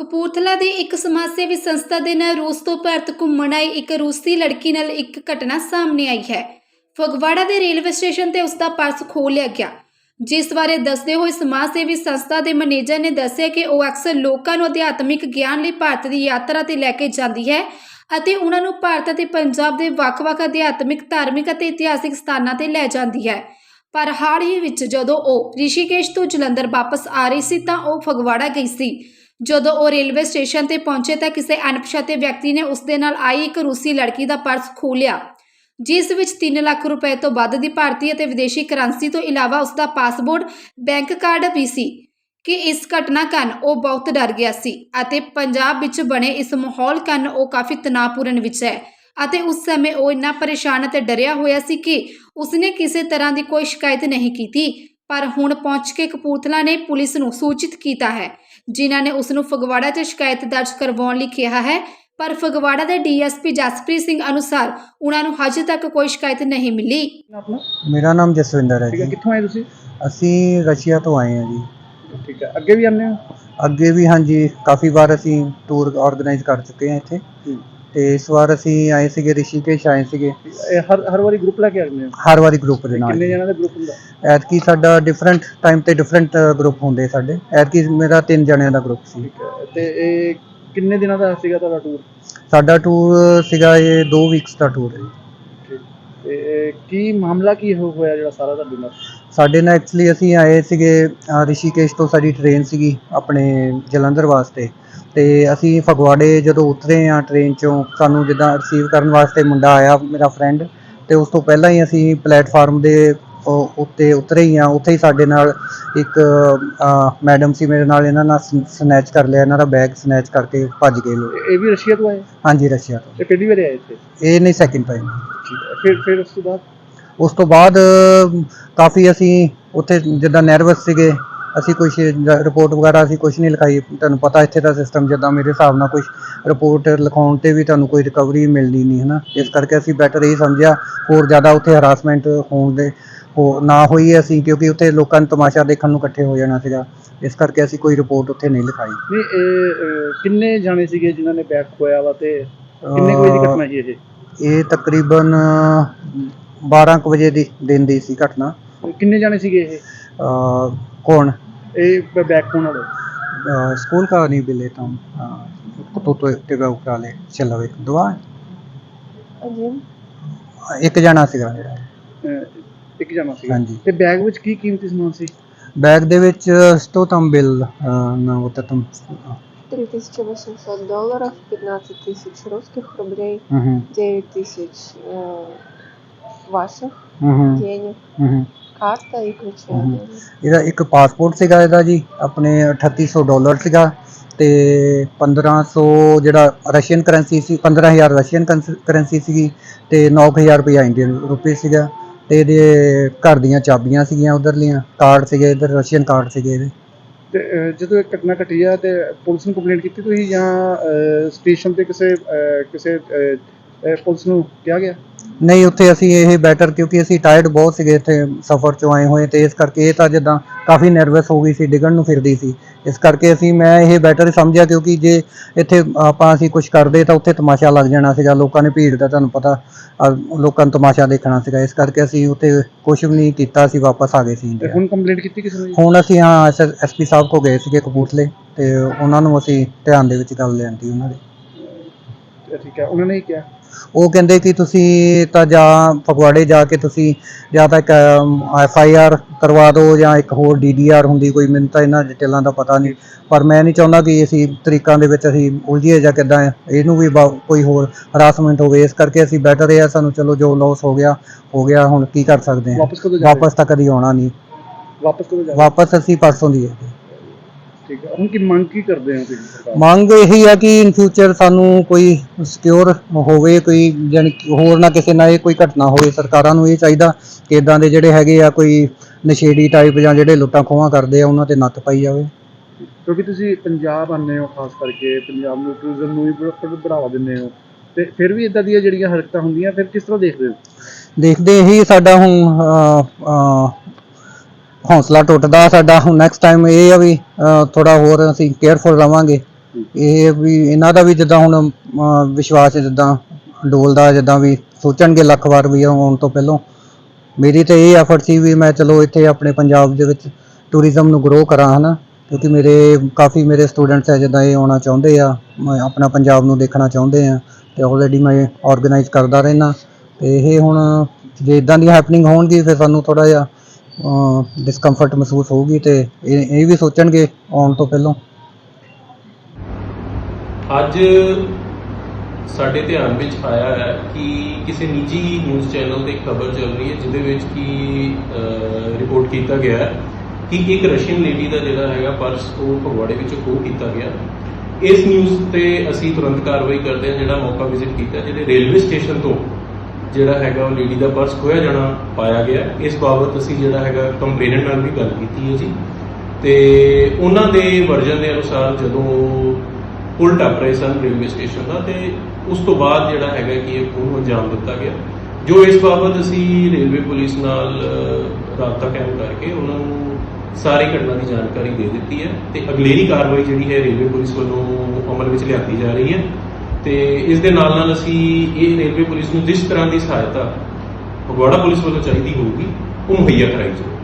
ਕਪੂਰਥਲਾ ਦੀ ਇੱਕ ਸਮਾਜ ਸੇਵੀ ਸੰਸਥਾ ਦੇ ਨਾਲ ਰੂਸ ਤੋਂ ਭਾਰਤ ਘੁੰਮਣ ਆਈ ਇੱਕ ਰੂਸੀ ਲੜਕੀ ਨਾਲ ਇੱਕ ਘਟਨਾ ਸਾਹਮਣੇ ਆਈ ਹੈ। ਫਗਵਾੜਾ ਦੇ ਰੇਲਵੇ ਸਟੇਸ਼ਨ ਤੇ ਉਸ ਦਾ ਪਰਸ ਖੋਹ ਲਿਆ ਗਿਆ। ਜਿਸ ਬਾਰੇ ਦੱਸਦੇ ਹੋਏ ਸਮਾਜ ਸੇਵੀ ਸੰਸਥਾ ਦੇ ਮੈਨੇਜਰ ਨੇ ਦੱਸਿਆ ਕਿ ਉਹ ਅਕਸਰ ਲੋਕਾਂ ਨੂੰ ਅਧਿਆਤਮਿਕ ਗਿਆਨ ਲਈ ਭਾਰਤ ਦੀ ਯਾਤਰਾ ਤੇ ਲੈ ਕੇ ਜਾਂਦੀ ਹੈ ਅਤੇ ਉਹਨਾਂ ਨੂੰ ਭਾਰਤ ਅਤੇ ਪੰਜਾਬ ਦੇ ਵੱਖ-ਵੱਖ ਅਧਿਆਤਮਿਕ, ਧਾਰਮਿਕ ਅਤੇ ਇਤਿਹਾਸਿਕ ਸਥਾਨਾਂ ਤੇ ਲੈ ਜਾਂਦੀ ਹੈ। ਪਰ ਹਾਲ ਹੀ ਵਿੱਚ ਜਦੋਂ ਉਹ ਰਿਸ਼ੀਕੇਸ਼ ਤੋਂ ਜਲੰਧਰ ਵਾਪਸ ਆ ਰਹੀ ਸੀ ਤਾਂ ਉਹ ਫਗਵਾੜਾ ਗਈ ਸੀ। ਜਦੋਂ ਉਹ ਰੇਲਵੇ ਸਟੇਸ਼ਨ ਤੇ ਪਹੁੰਚੇ ਤਾਂ ਕਿਸੇ ਅਣਪਛਾਤੇ ਵਿਅਕਤੀ ਨੇ ਉਸ ਦੇ ਨਾਲ ਆਈ ਇੱਕ ਰੂਸੀ ਲੜਕੀ ਦਾ ਪਰਸ ਖੋਹ ਲਿਆ, ਜਿਸ ਵਿੱਚ 3 ਲੱਖ ਰੁਪਏ ਤੋਂ ਵੱਧ ਦੀ ਭਾਰਤੀ ਅਤੇ ਵਿਦੇਸ਼ੀ ਕਰੰਸੀ ਤੋਂ ਇਲਾਵਾ ਉਸ ਦਾ ਪਾਸਪੋਰਟ, ਬੈਂਕ ਕਾਰਡ ਵੀ ਸੀ। ਕਿ ਇਸ ਘਟਨਾ ਕਾਰਨ ਉਹ ਬਹੁਤ ਡਰ ਗਿਆ ਸੀ ਅਤੇ ਪੰਜਾਬ ਵਿੱਚ ਬਣੇ ਇਸ ਮਾਹੌਲ ਕਾਰਨ ਉਹ ਕਾਫੀ ਤਣਾਅਪੂਰਨ ਵਿੱਚ ਹੈ ਅਤੇ ਉਸ ਸਮੇਂ ਉਹ ਇੰਨਾ ਪਰੇਸ਼ਾਨ ਅਤੇ ਡਰਿਆ ਹੋਇਆ ਸੀ ਕਿ ਉਸਨੇ ਕਿਸੇ ਤਰ੍ਹਾਂ ਦੀ ਕੋਈ ਸ਼ਿਕਾਇਤ ਨਹੀਂ ਕੀਤੀ, ਪਰ ਹੁਣ ਪਹੁੰਚ ਕੇ ਕਪੂਰਥਲਾ ਨੇ ਪੁਲਿਸ ਨੂੰ ਸੂਚਿਤ ਕੀਤਾ ਹੈ। ਜਿਨ੍ਹਾਂ ਨੇ ਉਸ ਨੂੰ ਫਗਵਾੜਾ 'ਚ ਸ਼ਿਕਾਇਤ ਦਰਜ ਕਰਵਾਉਣ ਲਈ ਕਿਹਾ ਹੈ। ਪਰ ਫਗਵਾੜਾ ਦੇ ਡੀਐਸਪੀ ਜਸਪ੍ਰੀਤ ਸਿੰਘ ਅਨੁਸਾਰ ਉਹਨਾਂ ਨੂੰ ਹਜੇ ਤੱਕ ਕੋਈ ਸ਼ਿਕਾਇਤ ਨਹੀਂ ਮਿਲੀ। ਆਪਣਾ? ਮੇਰਾ ਨਾਮ ਜਸਵਿੰਦਰ ਹੈ ਠੀਕ ਹੈ ਜੀ। ਕਿੱਥੋਂ ਆਏ ਤੁਸੀਂ? ਅਸੀਂ ਰਸ਼ੀਆ ਤੋਂ ਆਏ ਹਾਂ ਜੀ। ਠੀਕ ਹੈ ਅੱਗੇ ਵੀ ਆਉਂਦੇ ਹੋ? ਅੱਗੇ ਵੀ ਹਾਂਜੀ ਕਾਫੀ ਵਾਰ ਅਸੀਂ ਟੂਰ ਆਰਗੇਨਾਈਜ਼ ਕਰ ਚੁੱਕੇ ਹਾਂ ਇੱਥੇ। ਤੇ ਇਸ ਵਾਰ ਅਸੀਂ ਆਏ ਸੀਗੇ ਰਿਸ਼ੀਕੇਸ਼ ਆਏ ਸੀਗੇ। ਇਹ ਹਰ ਹਰ ਵਾਰੀ ਗਰੁੱਪ ਲੈ ਕੇ ਆਉਂਦੇ ਹੋ? ਹਰ ਵਾਰੀ ਗਰੁੱਪ ਦੇ ਨਾਲ। ਕਿੰਨੇ ਜਣਾਂ ਦਾ ਗਰੁੱਪ ਹੁੰਦਾ? ਐਤਕੀ ਸਾਡਾ ਡਿਫਰੈਂਟ ਟਾਈਮ ਤੇ ਡਿਫਰੈਂਟ ਗਰੁੱਪ ਹੁੰਦੇ ਸਾਡੇ। ਐਤਕੀ ਮੇਰਾ ਤਿੰਨ ਜਣਿਆਂ ਦਾ ਗਰੁੱਪ ਸੀ। ਤੇ ਇਹ ਕਿੰਨੇ ਦਿਨਾਂ ਦਾ ਸੀਗਾ ਤੁਹਾਡਾ ਟੂਰ ਸਾਡਾ ਟੂਰ ਸੀਗਾ ਇਹ 2 ਵੀਕਸ ਦਾ ਟੂਰ ਹੈ। ਜੀ। ਤੇ ਇਹ ਕੀ ਮਾਮਲਾ ਕੀ ਹੋ- ਹੋਇਆ ਜਿਹੜਾ ਸਾਰਾ ਤੁਹਾਡੇ ਨਾਲ? ਸਾਡੇ ਨਾਲ ਐਕਚੁਅਲੀ ਅਸੀਂ ਆਏ ਸੀਗੇ ਅ, ਰਿਸ਼ੀਕੇਸ਼ ਤੋਂ ਸਾਡੀ ਟ੍ਰੇਨ ਸੀਗੀ ਆਪਣੇ ਜਲੰਧਰ ਵਾਸਤੇ। ਤੇ ਅਸੀਂ ਫਗਵਾੜੇ ਜਦੋਂ ਉਤਰੇ ਆ ਟ੍ਰੇਨ ਚੋਂ ਸਾਨੂੰ ਜਿੱਦਾਂ ਰਿਸੀਵ ਕਰਨ ਵਾਸਤੇ ਮੁੰਡਾ ਆਇਆ ਮੇਰਾ ਫਰੈਂਡ ਤੇ ਉਸ ਤੋਂ ਪਹਿਲਾਂ ਹੀ ਅਸੀਂ ਪਲੇਟਫਾਰਮ ਦੇ ਉੱਤੇ ਉਤਰੇ ਹੀ ਆ। ਉੱਥੇ ਹੀ ਸਾਡੇ ਨਾਲ ਇੱਕ ਮੈਡਮ ਸੀ ਮੇਰੇ ਨਾਲ ਇਹਨਾਂ ਨਾਲ ਸਨੈਚ ਕਰ ਲਿਆ। ਇਹਨਾਂ ਦਾ ਬੈਗ ਸਨੈਚ ਕਰਕੇ ਭੱਜ ਗਏ ਲੋਕ। ਇਹ- ਇਹ ਵੀ ਰਸ਼ੀਆ ਤੋਂ ਆਏ? ਹਾਂਜੀ ਰਸ਼ੀਆ ਤੋਂ। ਤੇ ਪਹਿਲੀ ਵਾਰ ਆਏ ਇੱਥੇ? ਇਹ ਨਹੀਂ ਸੈਕਿੰਡ ਟਾਈਮ ਫਿਰ ਫਿਰ ਉਸ ਤੋਂ ਬਾਅਦ? ਉਸ ਤੋਂ ਬਾਅਦ ਕਾਫੀ ਅਸੀਂ ਉੱਥੇ ਜਿੱਦਾਂ ਨਰਵਸ ਸੀਗੇ ਅਸੀਂ ਕੁਝ ਰਿਪੋਰਟ ਵਗੈਰਾ ਅਸੀਂ ਕੁਝ ਨਹੀਂ ਲਿਖਾਈ। ਤੁਹਾਨੂੰ ਪਤਾ ਇੱਥੇ ਦਾ ਸਿਸਟਮ ਜਿੱਦਾਂ ਮੇਰੇ ਹਿਸਾਬ ਨਾਲ ਕੁਝ ਰਿਪੋਰਟ ਲਿਖਾਉਣ ਤੇ ਵੀ ਤੁਹਾਨੂੰ ਕੋਈ ਰਿਕਵਰੀ ਮਿਲਦੀ ਨਹੀਂ ਹੈ ਨਾ ਇਸ ਕਰਕੇ ਅਸੀਂ ਬੈਟਰ ਇਹ ਸਮਝਿਆ ਹੋਰ ਜ਼ਿਆਦਾ ਉੱਥੇ ਹਰਾਸਮੈਂਟ ਹੋਣ ਦੇ ਹੋ ਨਾ ਹੋਈ ਅਸੀਂ ਕਿਉਂਕਿ ਉੱਥੇ ਲੋਕਾਂ ਨੂੰ ਤਮਾਸ਼ਾ ਦੇਖਣ ਨੂੰ ਇਕੱਠੇ ਹੋ ਜਾਣਾ ਸੀਗਾ। ਇਸ ਕਰਕੇ ਅਸੀਂ ਕੋਈ ਰਿਪੋਰਟ ਉੱਥੇ ਨਹੀਂ ਲਿਖਾਈ। ਨਹੀਂ ਇਹ ਅਹ, ਕਿੰਨੇ ਜਾਣੇ ਸੀਗੇ ਜਿਨ੍ਹਾਂ ਨੇ ਬੈਗ ਖੋਇਆ ਵਾ ਤੇ ਕਿੰਨੇ ਕੁ ਵਜੇ ਦੀ ਘਟਨਾ ਜੀ ਇਹ? ਇਹ ਤਕਰੀਬਨ 12 ਕੁ ਵਜੇ ਦੀ ਦਿਨ ਦੀ ਸੀ ਘਟਨਾ। ਕਿੰਨੇ ਜਾਣੇ ਸੀਗੇ ਇਹ? ਅ, ਕੌਣ ਇਹ ਬੈਗ ਖੋਣ ਵਾਲੇ अ, स्कूल का नहीं भी लेता हूँ अ, तो तो एक्टिवा उठा ले चलो एक दुआ ਇੱਕ ਜਣਾ ਸੀਗਾ ਮੇਰਾ ਅਹ, ਇੱਕ ਜਾਣਾ ਸੀਗਾ ਹਾਂਜੀ। ਤੇ ਬੈਗ ਵਿੱਚ ਕੀ ਕੀਮਤੀ ਸਮਾਨ ਸੀ ਬੈਗ ਦੇ ਵਿੱਚ что там был э, на вот этом 3800 долларов, 15 тысяч русских рублей, мгм, 9 тысяч э, ваших мгм, денег, ਮਹਮ। ਖਾਸ ਇਹਦਾ ਇੱਕ ਪਾਸਪੋਰਟ ਸੀਗਾ ਇਹਦਾ ਜੀ ਆਪਣੇ 3800 ਡਾਲਰ ਸੀਗਾ ਤੇ 1500 ਜਿਹੜਾ ਰਸ਼ੀਅਨ ਕਰੰਸੀ ਸੀ 15000 ਰਸ਼ੀਅਨ ਕਰੰਸੀ ਸੀਗੀ ਤੇ 9000 ਰੁਪਇਆ ਇੰਡੀਅਨ ਰੁਪਏ ਸੀਗਾ ਤੇ ਇਹਦੇ ਘਰ ਦੀਆਂ ਚਾਬੀਆਂ ਸੀਗੀਆਂ ਉਧਰਲੀਆਂ ਕਾਰਡ ਸੀਗੇ ਇਧਰ ਰਸ਼ੀਅਨ ਕਾਰਡ ਸੀਗੇ ਤੇ ਜਦੋਂ ਇਹ ਘਟਨਾ ਘਟੀ ਆ ਤੇ ਪੁਲਿਸ ਨੂੰ ਕੰਪਲੇਂਟ ਕੀਤੀ ਤੁਸੀਂ ਜਾਂ ਸਟੇਸ਼ਨ ਤੇ ਕਿਸੇ ਕਿਸੇ ਪੁਲਿਸ ਨੂੰ ਕਿਹਾ ਗਿਆ? ਨਹੀਂ ਉੱਥੇ ਅਸੀਂ ਇਹ ਬੈਟਰ ਕਿਉਂਕਿ ਅਸੀਂ ਟਾਇਰਡ ਬਹੁਤ ਸੀਗੇ ਇੱਥੇ ਸਫ਼ਰ ਚੋਂ ਆਏ ਹੋਏ ਤੇ ਇਸ ਕਰਕੇ ਇਹ ਤਾਂ ਜਿੱਦਾਂ ਕਾਫੀ ਨਰਵਸ ਹੋ ਗਈ ਸੀ ਡਿੱਗਣ ਨੂੰ ਫਿਰਦੀ ਸੀ। ਇਸ ਕਰਕੇ ਅਸੀਂ ਮੈਂ ਇਹ ਬੈਟਰ ਸਮਝਿਆ ਕਿਉਂਕਿ ਜੇ ਇੱਥੇ ਆਪਾਂ ਅਸੀਂ ਕੁਝ ਕਰਦੇ ਤਾਂ ਉੱਥੇ ਤਮਾਸ਼ਾ ਲੱਗ ਜਾਣਾ ਸੀਗਾ ਲੋਕਾਂ ਨੇ ਭੀੜ ਦਾ ਤੁਹਾਨੂੰ ਪਤਾ ਲੋਕਾਂ ਨੂੰ ਤਮਾਸ਼ਾ ਦੇਖਣਾ ਸੀਗਾ। ਇਸ ਕਰਕੇ ਅਸੀਂ ਉੱਥੇ ਕੁਝ ਵੀ ਨਹੀਂ ਕੀਤਾ ਅਸੀਂ ਵਾਪਸ ਆ ਗਏ ਸੀ ਤੇ ਹੁਣ ਕੰਪਲੇਂਟ ਕੀਤੀ ਕਿਸੇ ਨੇ ਹੁਣ ਅਸੀਂ ਹਾਂ ਐਸਪੀ ਸਾਹਿਬ ਕੋ ਗਏ ਸੀਗੇ ਕਪੂਰਥਲੇ ਤੇ ਉਹਨਾਂ ਨੂੰ ਅਸੀਂ ਧਿਆਨ ਦੇ ਵਿੱਚ ਗੱਲ ਲਿਆਂਦੀ ਉਹਨਾਂ ਦੀ। ਠੀਕ ਹੈ ਉਹਨਾਂ ਨੇ ਕੀ ਕਿਹਾ। ਉਹ ਕਹਿੰਦੇ ਕਿ ਤੁਸੀਂ ਤਾਂ ਜਾਂ ਫਗਵਾੜੇ ਜਾ ਕੇ ਤੁਸੀਂ ਜਾਂ ਤਾਂ ਇੱਕ ਐਫ ਆਈ ਆਰ ਕਰਵਾ ਦਿਓ ਜਾਂ ਇੱਕ ਹੋਰ ਡੀ ਡੀ ਆਰ ਹੁੰਦੀ ਕੋਈ ਮੈਨੂੰ ਤਾਂ ਇਹਨਾਂ ਡਿਟੇਲਾਂ ਦਾ ਪਤਾ ਨਹੀਂ। ਪਰ ਮੈਂ ਨਹੀਂ ਚਾਹੁੰਦਾ ਕਿ ਅਸੀਂ ਤਰੀਕਾਂ ਦੇ ਵਿੱਚ ਅਸੀਂ ਉਲਝੀਏ ਜਾਂ ਕਿੱਦਾਂ ਇਹਨੂੰ ਵੀ ਕੋਈ ਹੋਰ ਹਰਾਸਮੈਂਟ ਹੋਵੇ। ਇਸ ਕਰਕੇ ਅਸੀਂ ਬੈਟਰ ਆ ਸਾਨੂੰ ਚਲੋ ਜੋ ਲਾਸ ਹੋ ਗਿਆ ਹੋ ਗਿਆ ਹੁਣ ਕੀ ਕਰ ਸਕਦੇ ਹਾਂ। ਵਾਪਸ ਤਾਂ ਕਦੀ ਆਉਣਾ ਨਹੀਂ। ਵਾਪਸ ਕਦੋਂ ਜਾ ਰਹੇ? ਵਾਪਸ ਅਸੀਂ ਪਰਸੋਂ ਦੀ ਹੈ। ਠੀਕ ਹੈ। ਹੁਣ ਕੀ ਮੰਗ ਕੀ ਕਰਦੇ ਹੋ ਤੁਸੀਂ ਸਰਕਾਰ? ਤੋਂ? ਮੰਗ ਇਹੀ ਆ ਕਿ ਇਨ ਫਿਊਚਰ ਸਾਨੂੰ ਕੋਈ ਸਿਕਿਉਰ ਹੋਵੇ ਕੋਈ ਜਾਣੀ ਕਿ ਹੋਰ ਨਾ ਕਿਸੇ ਨਾਲ ਇਹ ਕੋਈ ਘਟਨਾ ਹੋਵੇ ਸਰਕਾਰਾਂ ਨੂੰ ਇਹ ਚਾਹੀਦਾ ਕਿ ਇਦਾਂ ਦੇ ਜਿਹੜੇ ਹੈਗੇ ਆ ਕੋਈ ਨਸ਼ੇੜੀ ਟਾਈਪ ਜਾਂ ਜਿਹੜੇ ਲੁੱਟਾਂ ਖੋਹਾਂ ਕਰਦੇ ਆ ਉਹਨਾਂ ਤੇ ਨੱਥ ਪਾਈ ਜਾਵੇ। ਕਿਉਂਕਿ ਤੁਸੀਂ ਪੰਜਾਬ ਆਉਂਦੇ ਹੋ ਖਾਸ ਕਰਕੇ ਪੰਜਾਬ ਨੂੰ ਟੂਰਿਜ਼ਮ ਨੂੰ ਵੀ ਬੜਾ- ਬੜਾ ਬੜਾਵਾ ਦਿੰਦੇ ਹੋ। ਤੇ ਫਿਰ ਵੀ ਇਦਾਂ ਦੀਆਂ ਜਿਹੜੀਆਂ ਹਰਕਤਾਂ ਹੁੰਦੀਆਂ ਫਿਰ ਕਿਸ ਤਰ੍ਹਾਂ ਦੇਖਦੇ ਹੋ? ਦੇਖਦੇ ਇਹੀ ਸਾਡਾ ਹੁਣ ਅਹ, ਅਹ, ਹੌਸਲਾ ਟੁੱਟਦਾ ਸਾਡਾ। ਹੁਣ ਨੈਕਸਟ ਟਾਈਮ ਇਹ ਆ ਵੀ ਥੋੜਾ ਹੋਰ ਅਸੀਂ ਕੇਅਰਫੁਲ ਰਵਾਂਗੇ। ਇਹ ਵੀ ਇਹਨਾਂ ਦਾ ਵੀ ਜਿੱਦਾਂ ਹੁਣ ਵਿਸ਼ਵਾਸ ਜਿੱਦਾਂ ਡੋਲਦਾ ਜਿੱਦਾਂ ਵੀ ਸੋਚਣਗੇ ਲੱਖ ਵਾਰ ਵੀ ਆਉਣ ਤੋਂ ਪਹਿਲਾਂ। ਮੇਰੀ ਤਾਂ ਇਹ ਐਫਰਟ ਸੀ ਵੀ ਮੈਂ ਚਲੋ ਇੱਥੇ ਆਪਣੇ ਪੰਜਾਬ ਦੇ ਵਿੱਚ ਟੂਰਿਜ਼ਮ ਨੂੰ ਗਰੋ ਕਰਾਂ ਹਨਾ। ਕਿਉਂਕਿ ਮੇਰੇ ਕਾਫੀ ਮੇਰੇ ਸਟੂਡੈਂਟਸ ਹੈ ਜਿੱਦਾਂ ਇਹ ਆਉਣਾ ਚਾਹੁੰਦੇ ਆ ਮੈਂ ਆਪਣਾ ਪੰਜਾਬ ਨੂੰ ਦੇਖਣਾ ਚਾਹੁੰਦੇ ਆ ਤੇ ਆਲਰੇਡੀ ਮੈਂ ਆਰਗੇਨਾਈਜ਼ ਕਰਦਾ ਰਹਿਣਾ ਤੇ ਇਹ ਹੁਣ ਜੇ ਇਦਾਂ ਦੀ ਹੈਪਨਿੰਗ ਹੋਣਗੀ ਫਿਰ ਸਾਨੂੰ ਥੋੜਾ ਜਿਹਾ ਡਿਸਕੰਫਰਟ ਮਹਿਸੂਸ ਹੋਊਗੀ ਤੇ ਇਹ ਇਹ ਵੀ ਸੋਚਣਗੇ ਆਉਣ ਤੋਂ ਪਹਿਲਾਂ। ਅੱਜ ਸਾਡੇ ਧਿਆਨ ਵਿੱਚ ਆਇਆ ਹੈ ਕਿ ਕਿਸੇ ਨਿੱਜੀ ਨਿਊਜ਼ ਚੈਨਲ ਤੇ ਖਬਰ ਚੱਲ ਰਹੀ ਹੈ, ਜਿਹਦੇ ਵਿੱਚ ਕਿ ਰਿਪੋਰਟ ਕੀਤਾ ਗਿਆ ਹੈ ਕਿ ਇੱਕ ਰਸ਼ੀਅਨ ਲੇਡੀ ਦਾ ਜਿਹੜਾ ਹੈਗਾ ਪਰਸ ਉਹ ਫਗਵਾੜੇ ਵਿੱਚ ਖੋਹ ਕੀਤਾ ਗਿਆ। ਇਸ ਨਿਊਜ਼ ਤੇ ਅਸੀਂ ਤੁਰੰਤ ਕਾਰਵਾਈ ਕਰਦੇ ਹਾਂ, ਜਿਹੜਾ ਮੌਕਾ ਵਿਜ਼ਿਟ ਕੀਤਾ, ਜਿਹੜੇ ਰੇਲਵੇ ਸਟੇਸ਼ਨ ਤੋਂ ਜਿਹੜਾ ਹੈਗਾ ਉਹ ਲੇਡੀ ਦਾ ਪਰਸ ਖੋਇਆ ਜਾਣਾ, ਪਾਇਆ ਗਿਆ। ਇਸ ਬਾਬਤ ਅਸੀਂ ਜਿਹੜਾ ਹੈਗਾ ਕੰਪਲੇਨੈਂਟ ਨਾਲ ਵੀ ਗੱਲ ਕੀਤੀ ਹੈ ਜੀ। ਤੇ ਉਹਨਾਂ ਦੇ ਵਰਜਨ ਦੇ ਅਨੁਸਾਰ ਜਦੋਂ ਪੁਲ ਟੱਪ ਰਹੇ ਸਨ ਰੇਲਵੇ ਸਟੇਸ਼ਨ ਦਾ, ਤੇ ਉਸ ਤੋਂ ਬਾਅਦ ਜਿਹੜਾ ਹੈਗਾ ਕਿ ਇਹ ਖੂਨ ਨੂੰ ਅੰਜਾਮ ਦਿੱਤਾ ਗਿਆ। ਜੋ ਇਸ ਬਾਬਤ ਅਸੀਂ ਰੇਲਵੇ ਪੁਲਿਸ ਨਾਲ ਰਾਬਤਾ ਕਾਇਮ ਕਰਕੇ ਉਹਨਾਂ ਨੂੰ ਸਾਰੀ ਘਟਨਾ ਦੀ ਜਾਣਕਾਰੀ ਦੇ ਦਿੱਤੀ ਹੈ। ਤੇ ਅਗਲੇਰੀ ਕਾਰਵਾਈ ਜਿਹੜੀ ਹੈ ਰੇਲਵੇ ਪੁਲਿਸ ਵੱਲੋਂ ਅਮਲ ਵਿੱਚ ਲਿਆਂਦੀ ਜਾ ਰਹੀ ਹੈ। ਤੇ ਇਸ ਦੇ ਨਾਲ ਨਾਲ ਅਸੀਂ ਇਹ ਰੇਲਵੇ ਪੁਲਿਸ ਨੂੰ ਜਿਸ ਤਰ੍ਹਾਂ ਦੀ ਸਹਾਇਤਾ ਫਗਵਾੜਾ ਪੁਲਿਸ ਵੱਲੋਂ ਚਾਹੀਦੀ ਹੋਊਗੀ, ਉਹ ਮੁਹੱਈਆ ਕਰਾਈ ਜਾਊਗੀ।